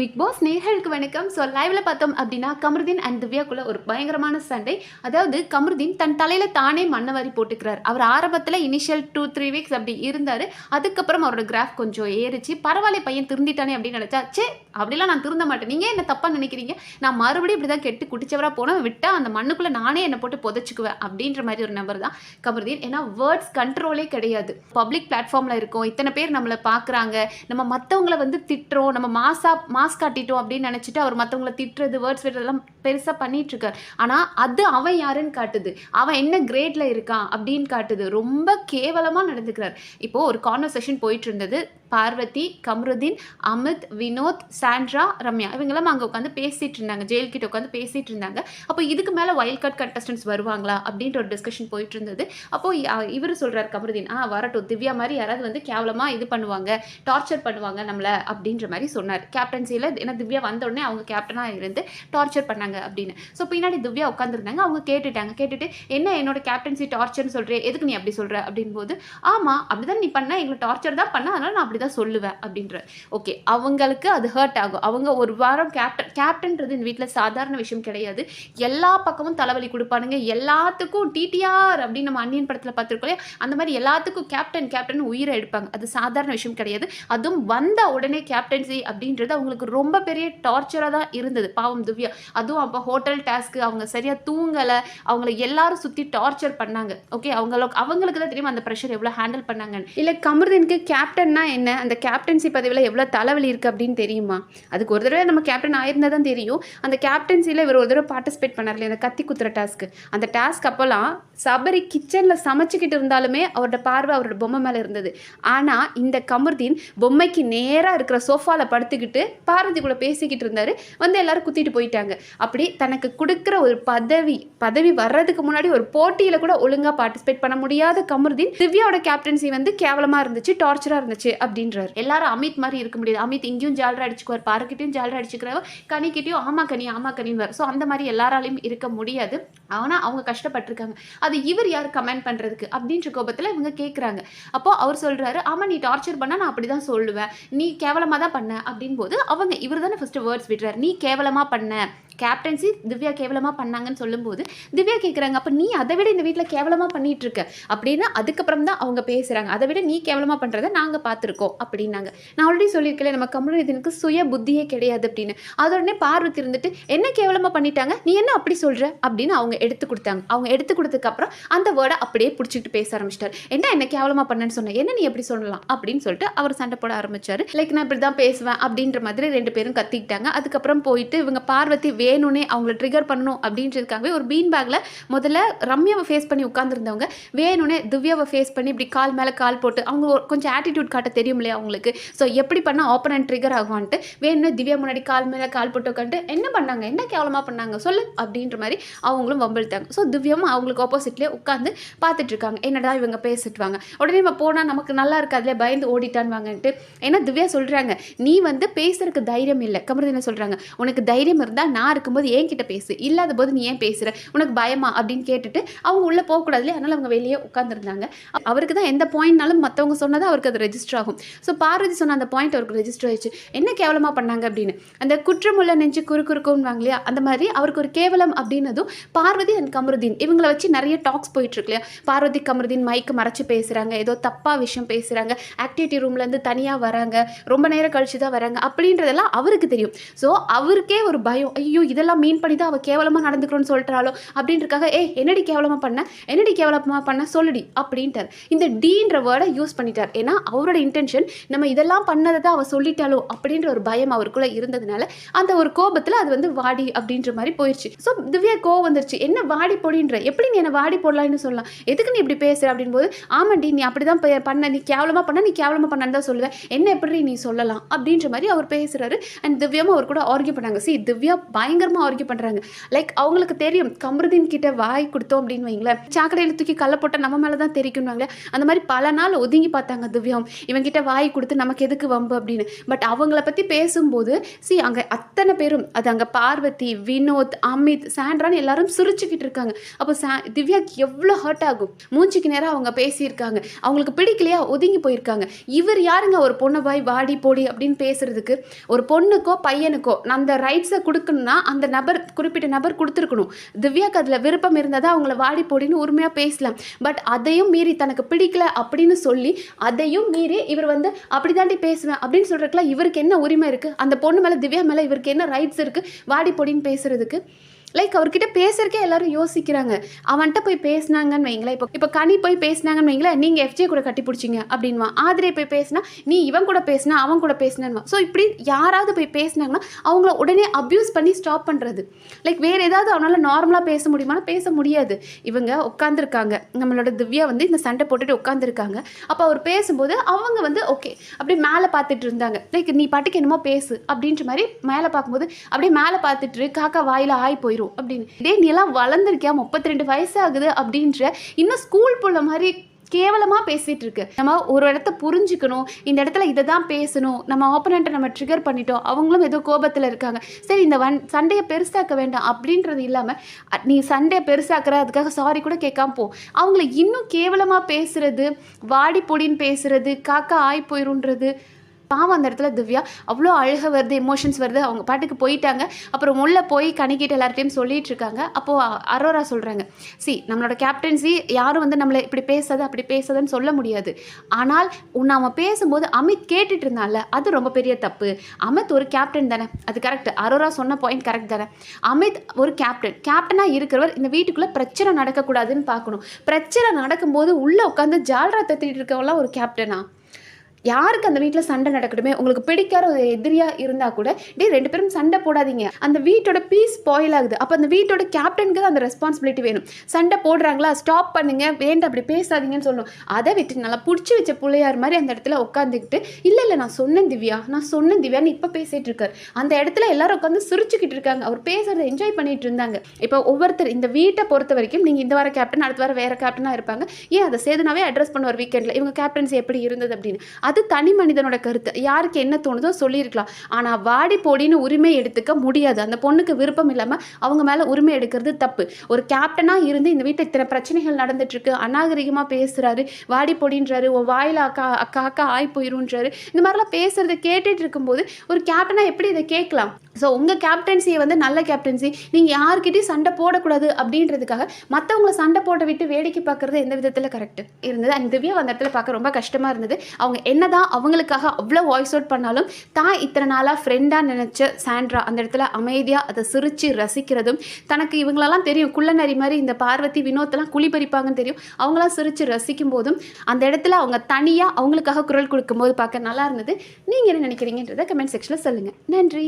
Big pass நேர்களுக்கு வணக்கம். So லைவ்ல பார்த்தோம் அப்படின்னா கமருதீன் அண்ட் திவ்யாக்குள்ள ஒரு பயங்கரமான சண்டை. அதாவது கமருதீன் தன் தலையில தானே மண்ணவாரி போட்டுக்கிறார். அவர் ஆரம்பத்தில் இனிஷியல் டூ த்ரீ வீக்ஸ் அப்படி இருந்தார். அதுக்கப்புறம் அவரோட கிராஃப் கொஞ்சம் ஏறிச்சு. பரவாயில்ல பையன் திருந்திட்டானே அப்படின்னு நினச்சா சே அப்படிலாம் நான் திருந்த மாட்டேன். நீங்கள் என்ன தப்பாக நினைக்கிறீங்க? நான் மறுபடியும் இப்படி தான் கெட்டு குடிச்சவராக போனேன் விட்டால் அந்த மண்ணுக்குள்ளே நானே என்னை போட்டு புதைச்சிக்குவேன். அப்படின்ற மாதிரி ஒரு நம்பர் தான் கமருதீன். ஏன்னா வேர்ட்ஸ் கண்ட்ரோலே கிடையாது. பப்ளிக் பிளாட்ஃபார்மில் இருக்கோம். இத்தனை பேர் நம்மளை பார்க்குறாங்க. நம்ம மற்றவங்கள வந்து திட்டுறோம். நம்ம மாசா மாஸ் காட்டிட்டோம் அப்படின்னு நினச்சிட்டு அவர் மற்றவங்கள திட்டுறது வேர்ட்ஸ் விடுறதெல்லாம் பெருசாக பண்ணிட்டு இருக்கார். ஆனால் அது அவன் யாருன்னு காட்டுது. அவன் என்ன கிரேட்ல இருக்கான் அப்படின்னு காட்டுது. ரொம்ப கேவலமாக நடந்துக்கிறார். இப்போ ஒரு கான்வர்சேஷன் போயிட்டு இருந்தது. பார்வதி கம்ருதீன் அமித் வினோத் சாண்ட்ரா ரம்யா. இவங்கெல்லாம் அங்கே உட்காந்து பேசிட்டு இருந்தாங்க ஜெயில்கிட்ட உட்காந்து பேசிட்டு இருந்தாங்க அப்போ இதுக்கு மேலே வைல்ட் கார்ட் கண்டஸ்டன்ஸ் வருவாங்களா? அப்படின்ற ஒரு டிஸ்கஷன் போயிட்டு இருந்தது அப்போ இவர் சொல்கிறார் கமருதீன் ஆ வரட்டும். திவ்யா மாதிரி யாராவது வந்து கேவலமாக இது பண்ணுவாங்க டார்ச்சர் பண்ணுவாங்க நம்மளை அப்படின்ற மாதிரி சொன்னார். கேப்டன்சியில் ஏன்னா திவ்யா வந்த உடனே அவங்க கேப்டனாக இருந்து டார்ச்சர் பண்ணாங்க அப்படின்னு. ஸோ பின்னாடி திவ்யா உட்காந்துருந்தாங்க அவங்க கேட்டுட்டாங்க. கேட்டுட்டு என்ன என்னோட கேப்டன்சி டார்ச்சர்னு சொல்கிறேன் எதுக்கு நீ அப்படி சொல்கிற அப்படின் போது ஆமாம் அப்படி தான் நீ பண்ண. எங்களை டார்ச்சர் தான் பண்ண. அதனால் நான் அப்படி தான் சொல்லுவேன் அப்படின்ற ஓகே அவங்களுக்கு அது ஹர்ட் ஆகும். அவங்க ஒரு வாரம் கேப்டன் கேப்டன்றது இந்த வீட்டில் சாதாரண விஷயம் கிடையாது. எல்லா பக்கமும் தலைவலி கொடுப்பானுங்க. எல்லாத்துக்கும் டிடிஆர் அப்படின்னு நம்ம அன்னியன் படத்தில் பார்த்துருக்கோம் இல்லையா? அந்த மாதிரி எல்லாத்துக்கும் கேப்டன் கேப்டன் உயிரை எடுப்பாங்க. அது சாதாரண விஷயம் கிடையாது. அதுவும் வந்த உடனே கேப்டன்சி அப்படின்றது அவங்களுக்கு ரொம்ப பெரிய டார்ச்சராக தான் இருந்தது. பாவம் திவ்யா. அதுவும் அப்போ ஹோட்டல் டாஸ்க்கு அவங்க சரியாக தூங்கலை. அவங்கள எல்லாரும் சுற்றி டார்ச்சர் பண்ணாங்க. ஓகே அவங்களுக்கு அவங்களுக்கு தான் தெரியும் அந்த ப்ரெஷர் எவ்வளோ ஹேண்டில் பண்ணாங்கன்னு? இல்லை கமருதீனுக்கு கேப்டன்னா என்ன? அந்த கேப்டன்சி பதவியில் எவ்வளோ தலைவலி இருக்குது அப்படின்னு தெரியுமா? அதுக்கு ஒரு தடவை நம்ம கேப்டன் ஆயிருந்தா தான் தெரியும். அந்த கேப்டன்சியில் இவர் ஒரு தடவை பார்ட்டிசிபேட் பண்ணார் அந்த கத்தி குத்துற டாஸ்க்கு அந்த டாஸ்க் அப்போல்லாம் சபரி கிச்சனில் சமைச்சிக்கிட்டு இருந்தாலுமே அவரோட பார்வை அவரோட பொம்மை மேலே இருந்தது. ஆனால் இந்த கமருதீன் பொம்மைக்கு நேராக இருக்கிற சோஃபாவில் படுத்துக்கிட்டு பார்வதி கூட பேசிக்கிட்டு இருந்தார். வந்து எல்லாரும் குத்திட்டு போயிட்டாங்க. அப்படி தனக்கு கொடுக்குற ஒரு பதவி பதவி வர்றதுக்கு முன்னாடி ஒரு போட்டியில் கூட ஒழுங்காக பார்ட்டிசிபேட் பண்ண முடியாத கமருதீன் திவ்யாவோட கேப்டன்சி வந்து கேவலமாக இருந்துச்சு டார்ச்சராக இருந்துச்சு அப்படி அப்படின்றார். எல்லாரும் அமித் மாதிரி இருக்க முடியாது. அமித் இங்கேயும் ஜாலரா அடிச்சுக்குவார் பாருக்கிட்டையும் ஜாலரா அடிச்சுக்கிறவர் கனிக்கிட்டையும் ஆமா கனி ஆமா கனின்னு ஸோ அந்த மாதிரி எல்லாராலையும் இருக்க முடியாது. ஆனால் அவங்க கஷ்டப்பட்டிருக்காங்க. அது இவர் யார் கமெண்ட் பண்ணுறதுக்கு அப்படின்ற கோபத்தில் இவங்க கேட்குறாங்க அப்போ அவர் சொல்கிறாரு ஆமாம் நீ டார்ச்சர் பண்ணால் நான் அப்படி தான் சொல்லுவேன். நீ கேவலமாக தான் பண்ண. அப்படின் போது அவங்க இவர் தானே ஃபஸ்ட்டு வேர்ட்ஸ் விடுறாரு. நீ கேவலமாக பண்ண. கேப்டன்சி திவ்யா கேவலமாக பண்ணாங்கன்னு சொல்லும்போது திவ்யா கேட்குறாங்க அப்போ நீ அதை விட இந்த வீட்டில் கேவலமாக பண்ணிட்டு இருக்க அப்படின்னு அதுக்கப்புறம் தான் அவங்க பேசுகிறாங்க அதை விட நீ கேவலமாக பண்ணுறதை நாங்கள் பார்த்துருக்கோம் அப்படின்னாங்க. நான் ஆல்ரெடி சொல்லியிருக்கேன் நம்ம கமலுதீனுக்கு சுய புத்தியே கிடையாது அப்படின்னு. அதோடனே பார்வதி இருந்துட்டு என்ன கேவலமாக பண்ணிட்டாங்க? நீ என்ன அப்படி சொல்கிற அப்படின்னு அவங்க எடுத்து கொடுத்தாங்க. அவங்க எடுத்து கொடுத்ததுக்கப்புறம் அந்த வேர்டை அப்படியே பிடிச்சிக்கிட்டு பேச ஆரம்பிச்சிட்டார். என்ன என்ன கேவலமாக பண்ணேன்னு சொன்னேன் என்ன நீ எப்படி சொல்லலாம்? அப்படின்னு சொல்லிட்டு அவர் சண்டை போட ஆரம்பிச்சார். லைக் நான் இப்படி தான் பேசுவேன் அப்படின்ற மாதிரி ரெண்டு பேரும் கத்திக்கிட்டாங்க. அதுக்கப்புறம் போயிட்டு இவங்க பார்வதி வே வேணும்னே அவங்கள ட்ரிகர் பண்ணணும் அப்படின்றதுக்காகவே ஒரு பீன் பேக்கில் முதல்ல ரம்யாவை ஃபேஸ் பண்ணி உட்காந்துருந்தவங்க வேணும்னே திவ்யாவை ஃபேஸ் பண்ணி இப்படி கால் மேலே கால் போட்டு அவங்க ஒரு- கொஞ்சம் ஆட்டிடியூட் காட்ட தெரியும் இல்லையா அவங்களுக்கு? ஸோ எப்படி பண்ணால் ஓப்பன் ட்ரிகர் ஆகும்ன்ட்டு வேணும்னே திவ்யா முன்னாடி கால் மேலே கால் போட்டு உட்காந்துட்டு என்ன பண்ணாங்க? என்ன கேவலமாக பண்ணாங்க? சொல்லு அப்படின்ற மாதிரி அவங்களும் வம்பிழ்த்தாங்க. ஸோ திவ்யாவும் அவங்களுக்கு ஆப்போசிட்லேயே உட்காந்து பார்த்துட்டு இருக்காங்க. என்னடா இவங்க பேசிட்டு வாங்க? உடனே நம்ம போனால் நமக்கு நல்லா இருக்காதுல பயந்து ஓடிட்டான் வாங்கன்ட்டு. ஏன்னா திவ்யா சொல்கிறாங்க நீ வந்து பேசுறதுக்கு தைரியம் இல்லை. கமருதீன சொல்கிறாங்க உனக்கு தைரியம் இருந்தால் நான் இருக்கும்போது என்கிட்ட பேசு. இல்லாத போது நீ ஏன் பேசுகிற உனக்கு பயமா? அப்படின்னு கேட்டுட்டு அவங்க உள்ளே இல்லையா அதனால் அவங்க வெளியே உட்காந்துருந்தாங்க அவருக்கு தான் எந்த பாயிண்ட்னாலும் மற்றவங்க சொன்னது அவருக்கு அது ரெஜிஸ்டர் ஆகும். ஸோ பார்வதி சொன்ன அந்த பாயிண்ட் அவருக்கு ரெஜிஸ்டர் ஆயிடுச்சு. என்ன கேவலமாக பண்ணாங்க அப்படின்னு? அந்த குற்றமுள்ள நெஞ்சு குறு குறுக்கும்வாங்க இல்லையா அந்த மாதிரி அவருக்கு ஒரு கேவலம் அப்படின்னதும் பார்வதி அண்ட் கமருதீன். இவங்களை வச்சு நிறைய டாக்ஸ் போயிட்டு இருக்கு இல்லையா? பார்வதி கமருதீன் மைக்கு மறைச்சு பேசுகிறாங்க ஏதோ தப்பாக விஷயம் பேசுகிறாங்க ஆக்டிவிட்டி ரூம்லேருந்து தனியாக வராங்க. ரொம்ப நேரம் கழிச்சு தான் வராங்க. அப்படின்றதெல்லாம் அவருக்கு தெரியும். ஸோ அவருக்கே ஒரு பயம். ஐயோ இதெல்லாம் மீன் பண்ணி தான் அவள் கேவலமாக நடந்துக்கிறோன்னு சொல்லிட்டாலோ அப்படின்றக்காக ஏ என்னடி கேவலமாக பண்ண? என்னடி கேவலமாக பண்ண? சொல்லுடி அப்படின்ட்டார். இந்த டீன்ற வேர்டை யூஸ் பண்ணிட்டார். ஏன்னா அவரோட இன்டென்ஷன் நம்ம இதெல்லாம் பண்ணதை தான் அவள் சொல்லிட்டாலோ அப்படின்ற ஒரு பயம் அவருக்குள்ளே இருந்ததுனால அந்த ஒரு கோபத்தில் அது வந்து வாடி அப்படின்ற மாதிரி போயிடுச்சு ஸோ திவ்யா கோவம் வந்துருச்சு. என்ன வாடி பொடின்ற? எப்படி நீ என்னை வாடி போடலான்னு சொல்லலாம்? எதுக்கு நீ இப்படி பேசுற? அப்படின்போது ஆமாண்டி நீ அப்படி தான் பண்ண. நீ கேவலமாக பண்ண நீ கேவலமாக பண்ணன்னு தான் சொல்லுவேன் என்ன எப்படி நீ சொல்லலாம்? அப்படின்ற மாதிரி அவர் பேசுகிறாரு அண்ட் திவ்யாவும் அவர் கூட ஆர்கியூ பண்ணாங்க. சி திவ்யா பயங்கரமாக ஆர்கியூ பண்ணுறாங்க லைக் அவங்களுக்கு தெரியும் கமருதீன் கிட்ட வாய் கொடுத்தோம் அப்படின்னு வைங்களேன். சாக்கடையில் தூக்கி கல்ல போட்டால் நம்ம மேலே தான் தெரிக்கும்வாங்களே அந்த மாதிரி பல நாள் ஒதுங்கி பார்த்தாங்க திவ்யாவும். இவங்கிட்ட வாய் கொடுத்து நமக்கு எதுக்கு வம்பு அப்படின்னு. பட் அவங்கள பற்றி பேசும்போது சி அங்கே அத்தனை பேரும் அது அங்கே பார்வதி வினோத் அமித் சாண்ட்ரான்னு எல்லாரும் சிரிச்சுக்கிட்டு இருக்காங்க. அப்போ சா திவ்யாக்கு எவ்வளோ ஹர்ட் ஆகும். மூஞ்சிக்கு நேரம் அவங்க பேசியிருக்காங்க. அவங்களுக்கு பிடிக்கலையா? ஒதுங்கி போயிருக்காங்க. இவர் யாருங்க? ஒரு பொண்ணை பாய் வாடி போடி அப்படின்னு பேசுறதுக்கு ஒரு பொண்ணுக்கோ பையனுக்கோ அந்த ரைட்ஸை கொடுக்கணும்னா அந்த நபர் குறிப்பிட்ட நபர் கொடுத்துருக்கணும். திவ்யாக்கு அதில் விருப்பம் இருந்தால் தான் அவங்கள வாடி போடின்னு உரிமையாக பேசலாம். பட் அதையும் மீறி தனக்கு பிடிக்கல அப்படின்னு சொல்லி அதையும் மீறி இவர் வந்து அப்படி தாண்டி பேசுவேன் அப்படின்னு சொல்கிறதுக்குலாம் இவருக்கு என்ன உரிமை இருக்குது அந்த பொண்ணு மேலே திவ்யா மேலே இவருக்கு என்ன ரைட்ஸ் இருக்குது வாடி பொடின்னு பேசுகிறதுக்கு லைக் அவர்கிட்ட பேசுறதுக்கே எல்லாரும் யோசிக்கிறாங்க. அவன்கிட்ட போய் பேசினாங்கன்னு வைங்களேன். இப்போ இப்போ கனி போய் பேசினாங்கன்னு வைங்களேன். நீங்கள் எஃப்ஜே கூட கட்டி பிடிச்சிங்க அப்படின்வா. ஆதிரியை போய் பேசினா நீ இவன் கூட பேசினா அவன் கூட பேசினான்வா. ஸோ இப்படி யாராவது போய் பேசினாங்கன்னா அவங்கள உடனே அப்யூஸ் பண்ணி ஸ்டாப் பண்ணுறது லைக் வேறு ஏதாவது அவனால் நார்மலாக பேச முடியுமானா பேச முடியாது. இவங்க உட்காந்துருக்காங்க நம்மளோட திவ்யா வந்து இந்த சண்டை போட்டுட்டு உட்காந்துருக்காங்க அப்போ அவர் பேசும்போது அவங்க வந்து ஓகே அப்படியே மேலே பார்த்துட்டு இருந்தாங்க. லைக் நீ பாட்டுக்கு என்னமோ பேசு. அப்படின்ற மாதிரி மேலே பார்க்கும்போது அப்படியே மேலே பார்த்துட்டு காக்கா வாயில் ஆய் போயிடும் அப்படின்னு. டே நீ எல்லாம் வளர்ந்துருக்கியா? முப்பத்தி ரெண்டு வயசு ஆகுது அப்படின்ற இன்னும் ஸ்கூல் போல மாதிரி கேவலமாக பேசிகிட்டு இருக்கு. நம்ம ஒரு இடத்த புரிஞ்சுக்கணும். இந்த இடத்துல இதை தான் பேசணும். நம்ம ஆப்போனண்ட்டை நம்ம ட்ரிகர் பண்ணிட்டோம். அவங்களும் ஏதோ கோபத்தில் இருக்காங்க. சரி இந்த வன் சண்டையை பெருசாக்க வேண்டாம் அப்படின்றது இல்லாமல் நீ சண்டையை பெருசாக்குற அதுக்காக சாரி கூட கேட்காம போ. அவங்கள இன்னும் கேவலமாக பேசுறது வாடி பொடின்னு பேசுறது காக்கா ஆய் போயிருன்றது பாவம் அந்த இடத்துல திவ்யா அவ்வளோ அழுக வருது எமோஷன்ஸ் வருது. அவங்க பாட்டுக்கு போயிட்டாங்க. அப்புறம் உள்ளே போய் கணிக்கிட்டு எல்லார்ட்டையும் சொல்லிட்டு இருக்காங்க அப்போது அரோரா சொல்கிறாங்க சி நம்மளோட கேப்டன்சி யாரும் வந்து நம்மளை இப்படி பேசாத அப்படி பேசாதன்னு சொல்ல முடியாது. ஆனால் உன்னை பேசும்போது அமித் கேட்டுட்டு இருந்தான்ல அது ரொம்ப பெரிய தப்பு. அமித் ஒரு கேப்டன் தானே. அது கரெக்ட் அரோரா சொன்ன பாயிண்ட் கரெக்ட் தானே. அமித் ஒரு கேப்டன் கேப்டனாக இருக்கிறவர் இந்த வீட்டுக்குள்ளே பிரச்சனை நடக்கக்கூடாதுன்னு பார்க்கணும். பிரச்சனை நடக்கும்போது உள்ளே உட்காந்து ஜால்ரா தத்திட்டு இருக்கவெல்லாம் ஒரு கேப்டனா யாருக்கு அந்த வீட்டில் சண்டை நடக்கட்டுமே? உங்களுக்கு பிடிக்காத ஒரு எதிரியாக இருந்தால் கூட டே ரெண்டு பேரும் சண்டை போடாதீங்க. அந்த வீட்டோட பீஸ் ஸ்பாயில் ஆகுது. அப்போ அந்த வீட்டோட கேப்டனுக்கு அந்த ரெஸ்பான்சிபிலிட்டி வேணும். சண்டை போடுறாங்களா? ஸ்டாப் பண்ணுங்க. வேண்டாம். அப்படி பேசாதீங்கன்னு சொல்லணும் அதை விட்டு நல்லா பிடிச்சி வச்ச பிள்ளையார் மாதிரி அந்த இடத்துல உட்காந்துக்கிட்டு இல்லை இல்லை நான் சொன்னேன் திவ்யா. நான் சொன்னேன் திவ்யான்னு இப்போ பேசிகிட்டு இருக்காரு அந்த இடத்துல எல்லாரும் உட்காந்து சிரிச்சுக்கிட்டு இருக்காங்க. அவர் பேசுறதை என்ஜாய் பண்ணிட்டு இருந்தாங்க. இப்போ ஒவ்வொருத்தர் இந்த வீட்டை பொறுத்த வரைக்கும் நீங்கள் இந்த வார கேப்டன் அடுத்த வாரம் வேறு கேப்டனாக இருப்பாங்க. ஏன் அதை சேதனாவே அட்ரஸ் பண்ணுவார் வீக்கெண்டில் இவங்க கேப்டன்சி எப்படி இருந்தது அப்படின்னு. அது தனி மனிதனோட கருத்து. யாருக்கு என்ன தோணுதோ சொல்லியிருக்கலாம். ஆனால் வாடி போடின்னு உரிமை எடுத்துக்க முடியாது. அந்த பொண்ணுக்கு விருப்பம் இல்லாமல் அவங்க மேலே உரிமை எடுக்கிறது தப்பு. ஒரு கேப்டனாக இருந்து இந்த வீட்டில் இத்தனை பிரச்சனைகள் நடந்துட்டுருக்கு. அநாகரிகமாக பேசுகிறாரு வாடி பொடின்றாரு. உன் வாயில் அக்கா அக்கா அக்கா ஆய் போயிருன்றாரு இந்த மாதிரிலாம் பேசுகிறத கேட்டுட்டு இருக்கும்போது ஒரு கேப்டனாக எப்படி இதை கேட்கலாம்? ஸோ உங்கள் கேப்டன்சியை வந்து நல்ல கேப்டன்சி நீங்கள் யார்கிட்டையும் சண்டை போடக்கூடாது அப்படின்றதுக்காக மற்றவங்கள சண்டை போட்டு விட்டு வேடிக்கை பார்க்குறது எந்த விதத்தில் கரெக்ட் இருந்தது. அண்ட் திவ்யா அந்த இடத்துல பார்க்க ரொம்ப கஷ்டமாக இருந்தது. அவங்க என்ன தான் அவங்களுக்காக அவ்வளோ வாய்ஸ் அவுட் பண்ணாலும் தான் இத்தனை நாளாக ஃப்ரெண்டாக நினச்ச சாண்ட்ரா அந்த இடத்துல அமைதியாக அதை சிரித்து ரசிக்கிறதும் தனக்கு இவங்களெல்லாம் தெரியும். குள்ளநரி மாதிரி இந்த பார்வதி வினோத்தெல்லாம் குழி பறிப்பாங்கன்னு தெரியும். அவங்களாம் சிரித்து ரசிக்கும் போதும் அந்த இடத்துல அவங்க தனியாக அவங்களுக்காக குரல் கொடுக்கும்போது பார்க்க நல்லா இருந்தது. நீங்கள் என்ன நினைக்கிறீங்கன்றதை கமெண்ட் செக்ஷனில் சொல்லுங்கள் நன்றி.